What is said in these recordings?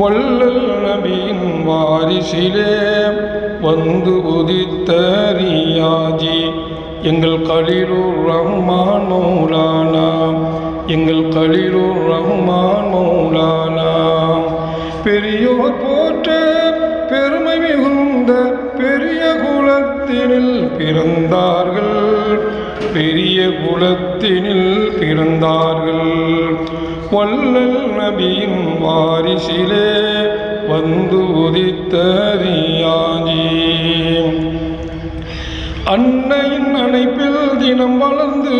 வள்ளல் நபியின் வாரிசிலே வந்து உதித்த ரியாஜி எங்கள் கலிலூர் ரஹ்மான் மௌலானா எங்கள் கலிலூர் ரஹ்மான் மௌலானா பெரியோர் போற்ற பெருமை மிகுந்த பெரிய குலத்தினில் பிறந்தார்கள். பெரிய குலத்தினில் பிறந்தார்கள். வள்ளல் நபியின் வாரிசிலே வந்து உதித்த ரியாஜி அன்னையின் அணைப்பில் தினம் வளர்ந்து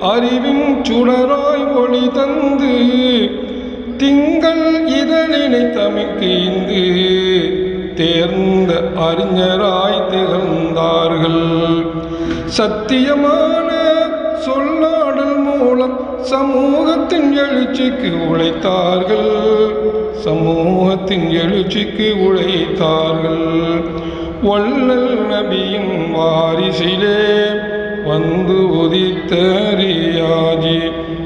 அறிவின் சுடராய் ஒளி தந்து திங்கள் இதழினை தமிழ்ந்து தேர்ந்த அறிஞராய் திகழ்ந்தார்கள். சத்தியமான சொல்லாடல் மூலம் சமூகத்தின் எழுச்சிக்கு உழைத்தார்கள். சமூகத்தின் எழுச்சிக்கு உழைத்தார்கள். வள்ளல் நபியின் வாரிசிலே வந்து உதித்த ரியாஜி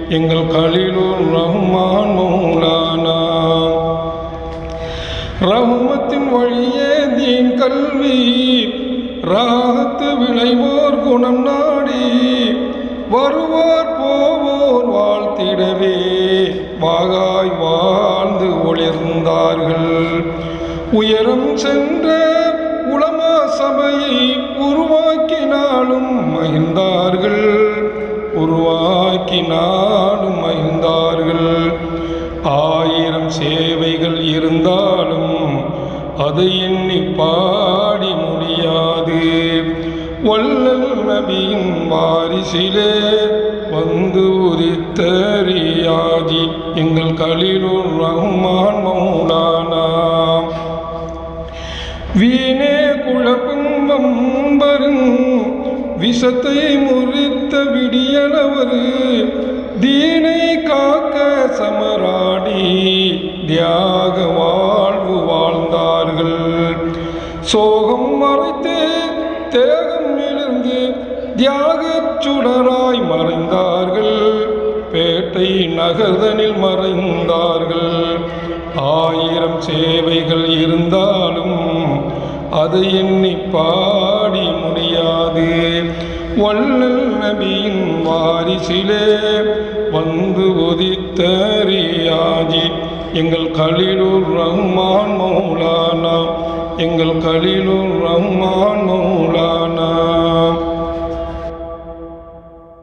எங்கள் கலிலூர் ரஹ்மான் மௌலானா ரஹ்மத்தின் வழியே தீன் கல்வி ராகத்து விளைவோர் குணம் நாடி. வருவோர் போவோர் வாழ்த்திடவே. வாகாய் வாழ்ந்து ஒளிர்ந்தார்கள். உயரம் சென்ற உளமா சபையை உருவாக்கினாலும் மகிழ்ந்தார்கள். உருவாக்கினாலும் மகிழ்ந்தார்கள். ஆயிரம் சேவை அதை எண்ணி பாடி முடியாது. வள்ளல் நபியின் வாரிசிலே வந்து உதித்த எங்கள் கலிலுர் ரஹ்மான் மௌலானா. வீணே குழப்பம் வரும் விஷத்தை முறித்த விடியலவர் தீனை காக்க சமராடி தியா சோகம் மறைத்து தேகம் எழுந்து தியாகச் சுடராய் மறைந்தார்கள் பேட்டை நகர்தனில் மறைந்தார்கள். ஆயிரம் சேவைகள் இருந்தாலும் அதை எண்ணி பாடி முடியாது. வள்ளல் நபியின் வாரிசிலே வந்து உதித்தறியாஜி எங்கள் கலிலூர் ரஹ்மான் மௌலானா எங்கள் கலிலூர் ரஹ்மான் மௌலானா.